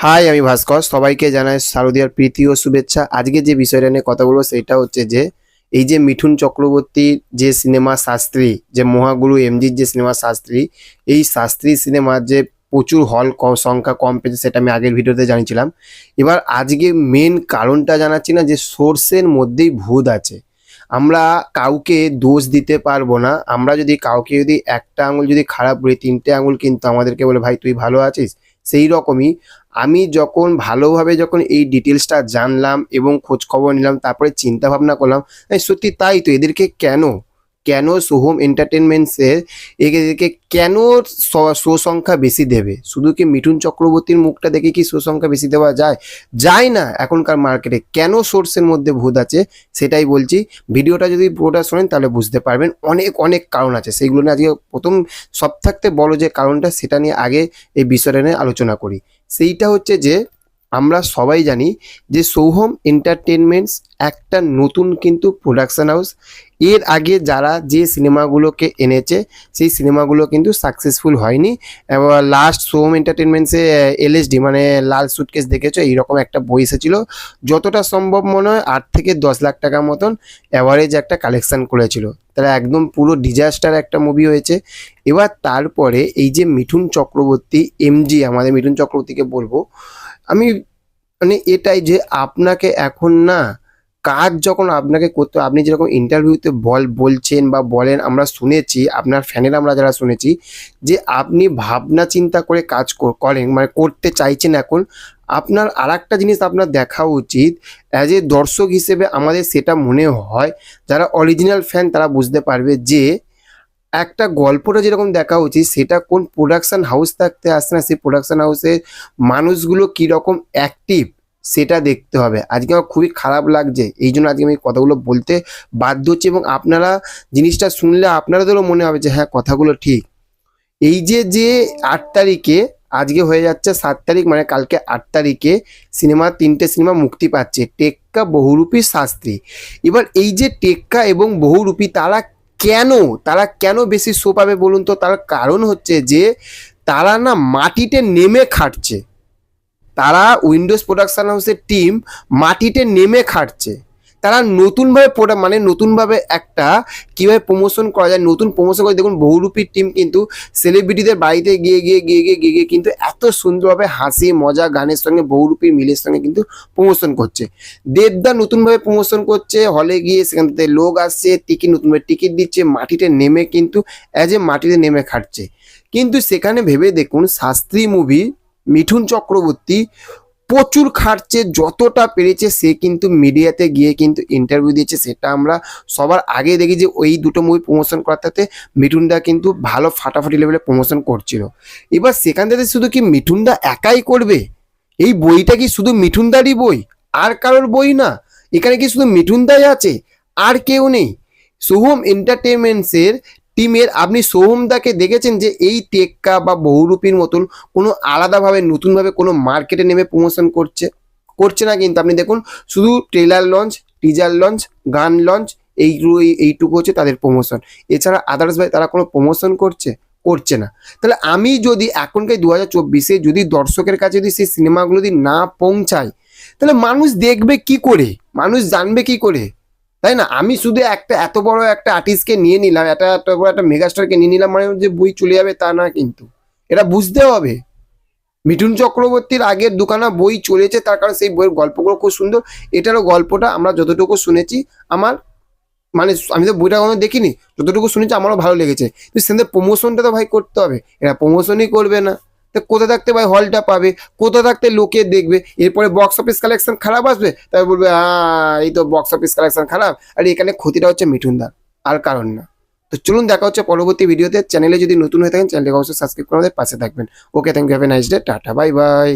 High, আমি ভাস্কর। সবাইকে জানাই শারদীয়ার প্রীতি ও শুভেচ্ছা। আজকে যে বিষয়টা নিয়ে কথা বলব সেটা হচ্ছে যে, এই যে মিঠুন চক্রবর্তীর যে সিনেমা শাস্ত্রী, যে মহাগুরু এমজির যে সিনেমা শাস্ত্রী, এই শাস্ত্রী সিনেমার যে প্রচুর হল সংখ্যা কম পেয়েছে সেটা আমি আগের ভিডিওতে জানিয়েছিলাম। এবার আজকে মেন কারণটা জানাচ্ছি না যে সোর্সের মধ্যেই ভূত আছে। আমরা কাউকে দোষ দিতে পারব না। আমরা যদি কাউকে যদি একটা আঙুল যদি খারাপ বলি তিনটে আঙুল কিন্তু আমাদেরকে বলে, ভাই, তুই ভালো আছিস? সেই রকমই আমি যখন ভালোভাবে যখন এই ডিটেলসটা জানলাম এবং খোঁজখবর নিলাম, তারপরে চিন্তা ভাবনা করলাম সত্যি তাই তো? এদেরকে কেন? কেন সোহম এন্টারটেনমেন্টসের এদেরকে কেন শো সংখ্যা বেশি দেবে? শুধু কি মিঠুন চক্রবর্তীর মুখটা দেখে কি শো সংখ্যা বেশি দেওয়া যায়? যায় না এখনকার মার্কেটে। কেন সোর্সের মধ্যে ভূত আছে? সেটাই বলছি। ভিডিওটা যদি পুরোটা শোনেন, তাহলে বুঝতে পারবেন অনেক অনেক কারণ আছে। সেইগুলো নিয়ে আজকে প্রথম সব থাকতে বড় যে কারণটা, সেটা নিয়ে আগে এই বিষয়টা নিয়ে আলোচনা করি। সেইটা হচ্ছে যে আমরা সবাই জানি যে সৌহম এন্টারটেনমেন্টস একটা নতুন কিন্তু প্রোডাকশন হাউস এর আগে যারা যে সিনেমাগুলোকে এনেছে, সেই সিনেমাগুলো কিন্তু সাকসেসফুল হয়নি। লাস্ট সোহম এন্টারটেনমেন্টসে এলএসডি মানে লাল সুটকেস দেখেছ? এইরকম একটা বই এসেছিল। যতটা সম্ভব মনে হয় আট থেকে দশ লাখ টাকা মতন অ্যাভারেজ একটা কালেকশান করেছিল। তারা একদম পুরো ডিজাস্টার একটা মুভি হয়েছে। এবার তারপরে এই যে মিঠুন চক্রবর্তী এমজি আমাদের মিঠুন চক্রবর্তীকে বলব, আমি মানে এটাই যে আপনাকে এখন না কাজ যখন আপনাকে করতে আপনি যেরকম ইন্টারভিউতে বল, বলছেন বা বলেন, আমরা শুনেছি, আপনার ফ্যানের আমরা যারা শুনেছি, যে আপনি ভাবনা চিন্তা করে কাজ কর- করেন মানে করতে চাইছেন এখন, আপনার আর একটা জিনিস আপনার দেখা উচিত অ্যাজ এ দর্শক হিসেবে আমাদের সেটা মনে হয়, যারা অরিজিনাল ফ্যান তারা বুঝতে পারবে যে একটা গল্পটা যেরকম দেখা উচিত, সেটা কোন প্রোডাকশান হাউস থাকতে আসছে না, সেই প্রোডাকশান হাউসের মানুষগুলো কীরকম অ্যাক্টিভ সেটা দেখতে হবে। আজকে আমার খুবই খারাপ লাগছে, এই জন্য আজকে আমি কথাগুলো বলতে বাধ্য হচ্ছি এবং আপনারা জিনিসটা শুনলে আপনাদেরও মনে হবে যে হ্যাঁ কথাগুলো ঠিক। এই যে যে আট তারিখে আজকে হয়ে যাচ্ছে সাত তারিখ মানে কালকে আট তারিখে সিনেমা, তিনটে সিনেমা মুক্তি পাচ্ছে, টেক্কা বহুরূপী শাস্ত্রী। এবার এই যে টেক্কা এবং বহুরূপী, তারা কেন? তারা কেন বেশি শো পাবে বলুন তো? তার কারণ হচ্ছে যে, তারা না মাটিতে নেমে খাটছে। তারা উইন্ডোজ প্রোডাকশন হাউসের টিম মাটিতে নেমে খাটছে। তারা নতুনভাবে প্রোডাক্ট মানে নতুনভাবে একটা কীভাবে প্রমোশন করা যায়, নতুন প্রমোশন করে, দেখুন বহুরূপীর টিম কিন্তু সেলিব্রিটিদের বাড়িতে গিয়ে গিয়ে গিয়ে গিয়ে গিয়ে গিয়ে কিন্তু এত সুন্দরভাবে হাসি, মজা, গানের সঙ্গে বহুরূপীর মিলের সঙ্গে কিন্তু প্রমোশন করছে। দেবদা নতুনভাবে প্রমোশন করছে হলে গিয়ে সেখান থেকে লোক আসছে টিকিট নতুনভাবে টিকিট দিচ্ছে, মাটিতে নেমে কিন্তু অ্যাজ এ মাটিতে নেমে খাটছে। কিন্তু সেখানে ভেবে দেখুন শাস্ত্রী মুভি মিঠুন চক্রবর্তী প্রচুর খাটছে, যতটা পেরেছে সে কিন্তু মিডিয়াতে গিয়ে কিন্তু ইন্টারভিউ দিয়েছে, সেটা আমরা সবার আগে দেখি যে ওই দুটো মুভি প্রমোশন করাতে মিঠুনদা কিন্তু ভালো ফাটাফাটি লেভেলে প্রমোশন করছিল। এবার সেখান থেকে শুধু কি মিঠুনদা একাই করবে? এই বইটা কি শুধু মিঠুনদারই বই? আর কারোর বই না। এখানে কি শুধু মিঠুনদাই আছে? আর কেউ নেই। সোহম এন্টারটেনমেন্টসের টিমের, আপনি সোহমদাকে দেখেছেন যে এই টেক্কা বা বহুরূপীর মতন কোনো আলাদাভাবে, নতুনভাবে কোনো মার্কেটে নেমে প্রমোশন করছে? করছে না কিন্তু। আপনি দেখুন, শুধু ট্রেলার লঞ্চ টিজার লঞ্চ গান লঞ্চ এই- এইটুকু হচ্ছে তাদের প্রমোশন এছাড়া আদার্স ভাই, তারা কোনো প্রমোশন করছে? করছে না। তাহলে আমি যদি এখনকার দু হাজার চব্বিশে যদি দর্শকের কাছে যদি সেই সিনেমাগুলো যদি না পৌঁছায়, তাহলে মানুষ দেখবে কি করে? মানুষ জানবে কি করে? তাই না? আমি শুধু একটা, এত বড় একটা আর্টিস্টকে নিয়ে নিলাম একটা এত বড় একটা মেগাস্টারকে নিয়ে নিলাম মানে যে বই চলে যাবে তা না কিন্তু। এটা বুঝতে হবে। মিঠুন চক্রবর্তীর আগের দুখানা বই চলেছে, তার কারণ সেই বইয়ের গল্পগুলো খুব সুন্দর। এটারও গল্পটা আমরা যতটুকু শুনেছি, আমার মানে আমি তো বইটা কোনো দেখিনি, যতটুকু শুনেছি আমারও ভালো লেগেছে। কিন্তু সেখানে প্রমোশনটা তো ভাই করতে হবে। এরা প্রমোশনই করবে না। তা কোথা থাকতে ভাই হলটা পাবে? কোথা থাকতে লোকে দেখবে? এরপরে বক্স অফিস কালেকশন খারাপ আসবে? তাই বলবে হ্যাঁ এই তো বক্স অফিস কালেকশন খারাপ। আর এখানে ক্ষতিটা হচ্ছে মিঠুনদার আর কারণ না। তো চলুন দেখা হচ্ছে পরবর্তী ভিডিওতে চ্যানেলে যদি নতুন হয়ে থাকেন চ্যানেলটাকে অবশ্যই সাবস্ক্রাইব করে আমাদের পাশে থাকবেন। Okay thank you have a nice day tata bye bye